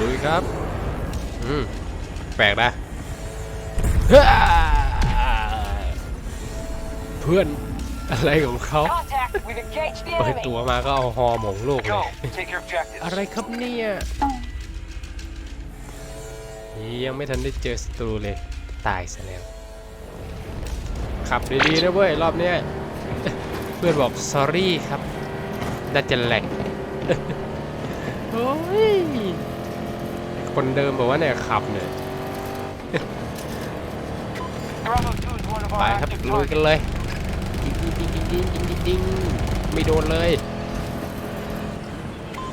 ลุยครับอืมแปลกนะฮ่าเพื่อนอะไรของเขา Contact. We've engaged the เปิด enemy. ตัวมาก็เอาฮอหมงโลกเลย Go. Take your objectives. อะไรครับเนี่ยยังไม่ทันได้เจอศัตรูเลย ตายซะแล้วขับดีๆนะเว้ย รอบเนี้ยเพื่อนบอก sorry ครับน่าจะแหลกโอ้ย คนเดิมบอกว่าเนี่ยขับเนี่ย Bravo 2 is one of ไป our ครับ active ลุยกัน targets. เลยยิงยิงยิงยิงยิงยิงยิงไม่โดนเลย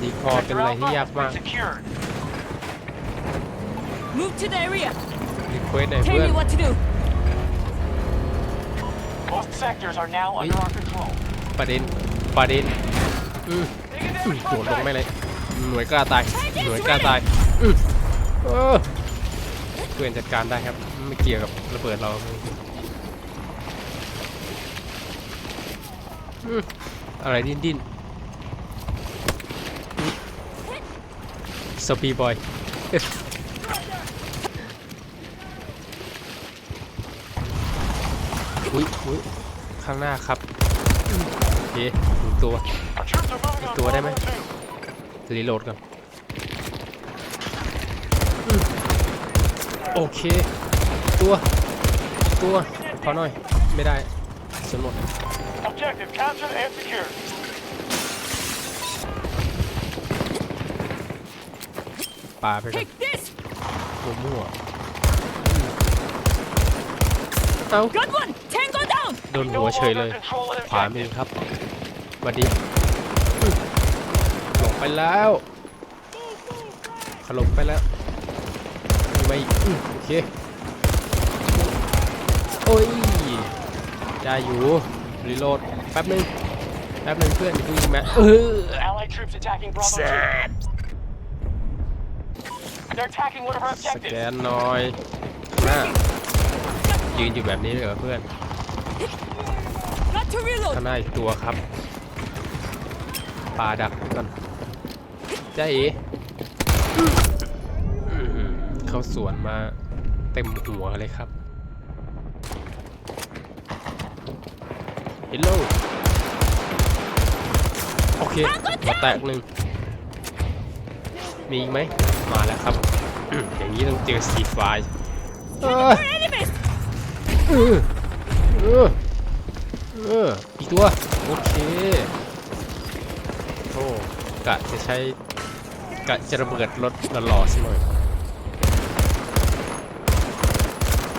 ดีคอเป็น Sector อะไรที่ Alpha ยาก has มาก been secured. Move to the area. รีเควสหน่อย Tell เพื่อน me what to do. Both sectors are now Wait. under our control. ประเด็นประเด็นอืมอืมโดดลงไม่เลยหน่วยกล้าตายหน่วยกล้าตาย อืมเออเพื่อนจัดการได้ครับ ไม่เกี่ยวกับระเบิดเราอืมอะไรดิ้นดิ้นสปีบอยอุ้ยอุ้ยข้างหน้าครับโอเคถึงตัว Our troops are moving on Tôi ở đây Bravo mấy. 2. รีโหลดก่อน โอเค ตัว ตัว ขอหน่อย ไม่ได้สนหมด Objective captured and secured. ปาไปก่อน Take this. มั่วๆอืมเอ้า Got one. Tango down. โดน We หั no วเฉยเลย longer control an ขวามือ objective. ครับสวัสดีอืมหลงไปแล้วขลงไปแล้วมี ไหมาอีกอืมโอเคโอ้ยได้อยู่รีโหลดแป๊บนึงแป๊บนึงเพื่อนเพิ่งยิงมาเออ Allied troops attacking Bravo แซ 2. ด They're attacking one of our สแก objectives. นหน่อยหน้ายืนอยู่แบบนี้เลยเหรอเพื่อน Got to ข้าง reload. หน้าอีกตัวครับปลาดักก่อนจ้าเอ๋อื้อหือ เขาสวนมาเต็มหัวเลยครับฮัลโหลโอเคหัวแตกหนึ่งมีอีกไหมมาแล้วครับ อย่างนี้ต้องเจอสีฟเออเออเออเอออีกตัว โอเคโอ้กะจะใช้กะจะระเบิดรถหล่อๆสักหน่อย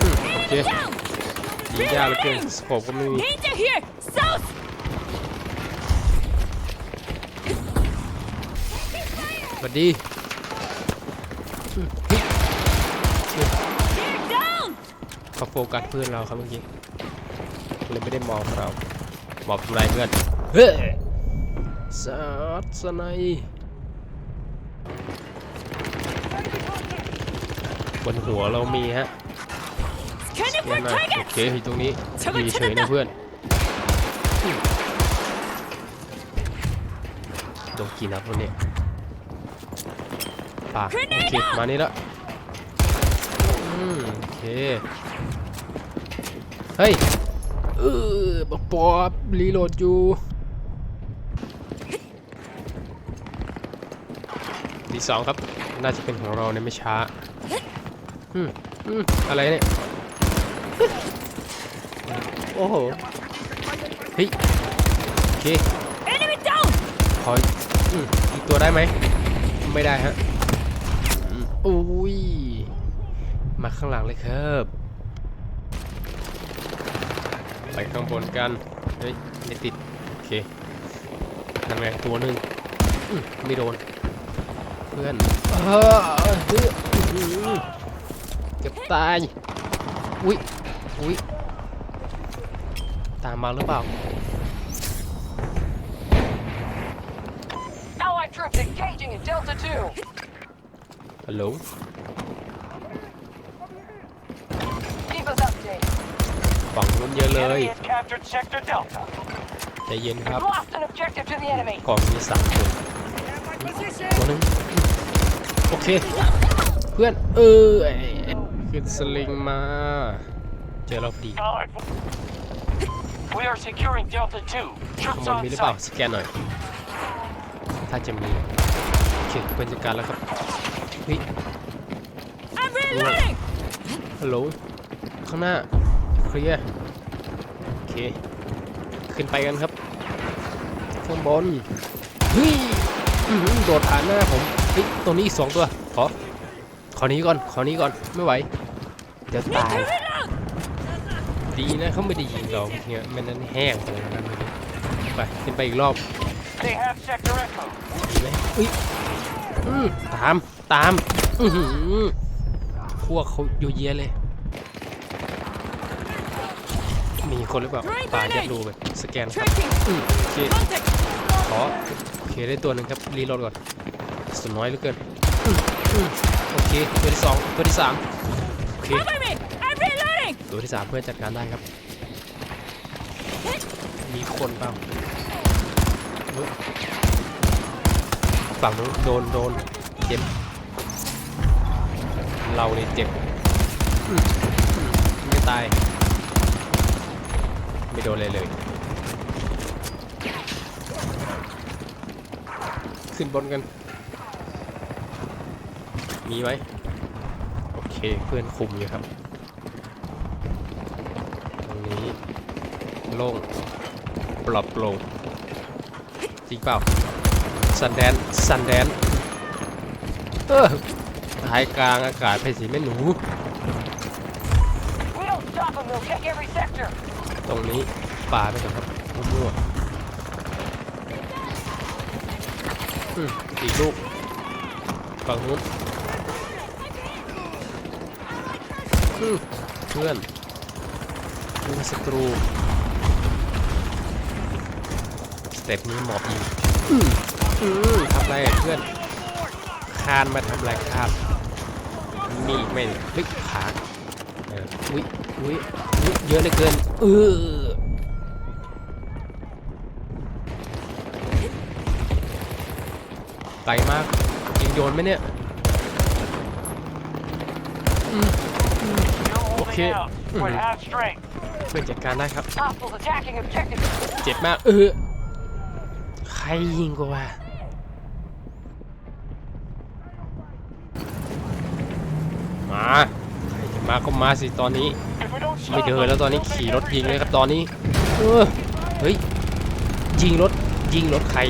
อืมโอ เค Down. ยิงยากเหลือเกินสโคปก็ไม่มี Danger here. South. สวัสดีอืมเฮ้ย Here down. เขาโฟกัสเพื่อนเราครับเมื่อกี้เลยไม่ได้มองเรามองทำไรเพื่อนเฮ้ยสัตว์สไนป์บนหัวเรามีฮะ Scanning เดี๋ย for วหน่อยโอ targets. เคอยู่ตรงนี้อยู่เฉยๆนะเพื่อนโดนกี่นัดวะเนี่ยปากโอเคมานี่ละอืมโอเคเฮ้ยเออบอกปอบรีโหลดอยู่ ดีสองครับ น่าจะเป็นของเราในไม่ช้า อืมอืมอะไรเนี่ย โอ้โห เฮ้ย โอเค Enemy down. ขออืมอีกตัวได้ไหม ไม่ได้ฮะอืมอุ้ย มาข้างหลังเลยครับ ไปข้างบนกัน เฮ้ยไม่ติด โอเคนั่นไงตัวหนึ่งอืมไม่โดน เพื่อนเออเฮ้ยอื้อหือเกือบตาย อุ้ย อุ้ยตามมาหรือเปล่า Allied troops engaging in Delta 2. ฮัลโหล Keep us updated. ฝั่งนู้นเยอะเลย Enemy has captured Sector Delta. ใจเย็นครับ We've lost an objective to the enemy. กองมีสามตัวตัวหนึงโอเค เพื่อน เออขึ้นสลิงมา เจอรอบดี Allied. We are securing Delta 2. ข้าง Troops บน on มีหรือเปล่า site. สแกนหน่อย ถ้าจะมี โอเคเพื่อนจัดการแล้วครับเฮ้ย I'm reloading. ฮัลโหลข้างหน้า เคลียร์โอเค ขึ้นไปกันครับ ข้างบนเฮ้ยอื้อหือโดดผ่านหน้าผมเฮ้ยตรงนี้อีกสองตัว ขอ ขอหนี้ก่อน ขอหนี้ก่อน ไม่ไหว เดี๋ยว Need ตาย to reload. ดีนะเขาไม่ได้ยิงเราเนี่ยมันนั้นแห้งไปเลยนะมันไปขึ้นไปอีกรอบ They have Sector Echo. ดีไหมอุ้ยอืมตามตามอือหือพวกเขาอยู่เยอะเลย มีคนหรือเปล่าปายัดรูไปสแกนครับ Tracking. อืมโอเค Contact. ขอโอเคได้ตัวหนึ่งครับรีโหลดก่อนสุดน้อยเหลือเกินอืมอืมโอเคตัวที่สองตัวที่สามโอเค ตัวที่สามเพื่อนจัดการได้ครับ มีคนเปล่าเฮ้ยฝั่งนู้นโดนโดนเจ็บ เราเนี่ยเจ็บอืมอืมไม่ตาย ไม่โดนเลยเลย ขึ้นบนกัน มีไหมโอเคเพื่อนคุมอยู่ครับ โล่งปลอดโปร่งจริงเปล่าสันแดนสันแดนเออท้ายกลางอากาศไปสิแม่หนู We don't stop them, they'll take every sector. ตรงนี้ป่าไปก่อนครับมั่วๆอืมอีกลูกฝั่งนู้นอืมเพื่อนมีศัตรู เต็ปนี้หมอบยิงอืมอืมทำอะไรอะเพื่อน คานมาทำอะไรครับมีอีกไหมเนี่ยเฮ้ยขาเอออุ้ยอุ้ยอุ๊ยเยอะเหลือเกินเออไกลมากยิงโยนไหมเนี่ย You're holding Okay. out. We're Mhm. at half strength. เพื่อนจัดการได้ครับ Hostiles attacking objective. เจ็บมากเออใค รยิงกูวะมาใครจะมาก็มาสิตอนนี้ If we don't ไม่ stop เดิน them, แล้วตอนนี้ they'll ขี่ take รถยิงเลย everything. ครับตอนนี้เออเฮ้ยยิงรถยิงรถใคร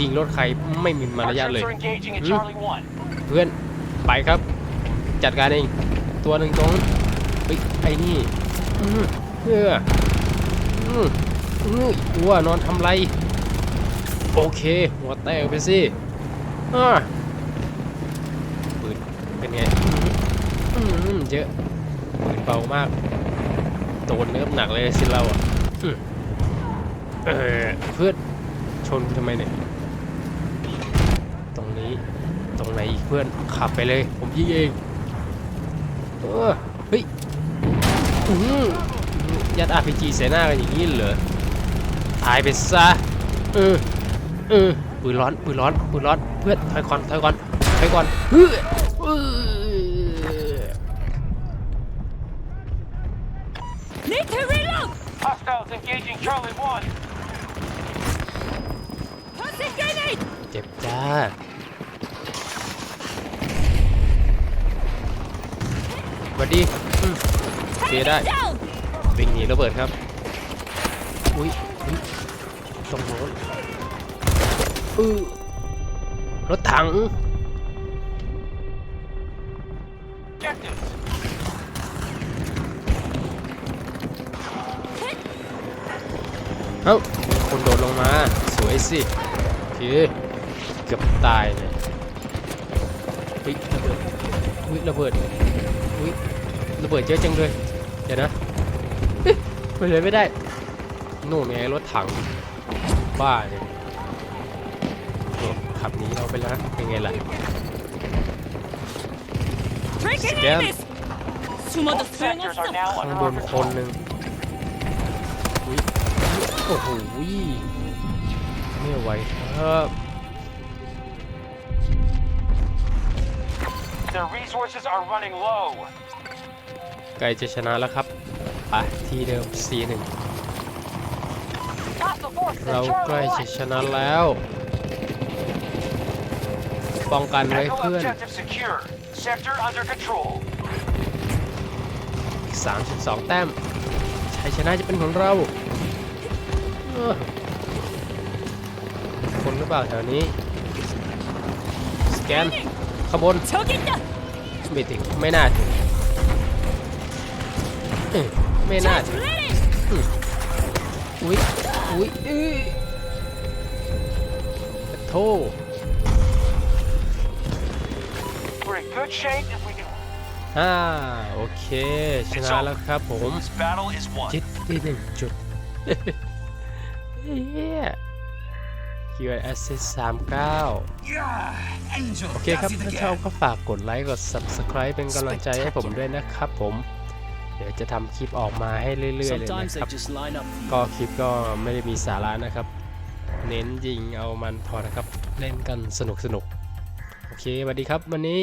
ยิงรถใครไม่มีมาร Our ยาทเลย troops are engaging at Hmm? Charlie 1. เพื่อนไปครับ จัดการเอง ตัวหนึ่งตรงนั้นเฮ้ยไอ้นี่อือเพื่ออืออืออีกตัวนอนทำไร โอเค หัวแตกไปสิอ่าปืนเป็นไงเยอะปืนเบามาก โดนเนื้อหนักเลยสิเราอะเออเพื่อนชนทำไมเนี่ย ตรงนี้ ตรงไหนอีกเพื่อน ขับไปเลย ผมยิงเองเออเฮ้ยอื้อหือยัดอาพีจีใส่หน้ากันอย่างนี้เหรอ ตายไปซะ เออ เออปืนร้อนปืนร้อนปืนร้อนเพื่อนถอยก่อนถอยก่อนถอยก่อนเฮ้ยเออ Need to reload. Hostiles engaging Charlie 1. Tossing grenade. เจ็บจ้าสวัสดีอืม Take that. it down. วิ่งหนีระเบิดครับ อุ้ยอุ้ยตรงโน้น อือรถถัง เอ้า คนโดดลงมา สวยสิโอเคเกือบตายเลยอุ้ยระเบิดอุ้ยระเบิดอุ้ยระเบิดเยอะจังเลย เดี๋ยวนะไปเลยไม่ได้นู่นไงรถถัง บ้าเลยโอ้ ขับหนีเราไปแล้วเป็นไงล่ะ Tracking Scan. enemies. Sumo the Both swing sectors of are the. now ข้าง under บ our นคน control. หนึ่งอุ๊ยโอ้โหไม่ไหวครับ Their resources are running low. ใกล้จะชนะแล้วครับไปที่เดิม C1 Hostile forces เรา in ใกล้ Charlie จะ 1. ชนะแล้ว ป้องกันไว้เพื่อนอีก32 แต้มชัยชนะจะเป็นของเราคนหรือเปล่าแถวนี้ สแกนขบวนไม่ถึงไม่น่าถึงไม่น่าถึงอุ้ยอุ้ยเอ้ยโทษ good shape if we can. อ่าโอเค ชนะแล้วครับผม This battle is won. จิตที่หนึ่งจุดเฮียคิวแอสซิสสามเก้าโอเคครับถ้าชอบก็ฝากกดไลค์กด Subscribe เป็นกำลังใจให้ผมด้วยนะครับผม เดี๋ยวจะทำคลิปออกมาให้เรื่อยๆเลย Sometimes นะค they รับ just line up for you. ก็คลิปก็ไม่ได้มีสาระนะครับ เน้นยิงเอามันพอนะครับ เล่นกันสนุกสนุกๆโอเคสวัสดีครับวันนี้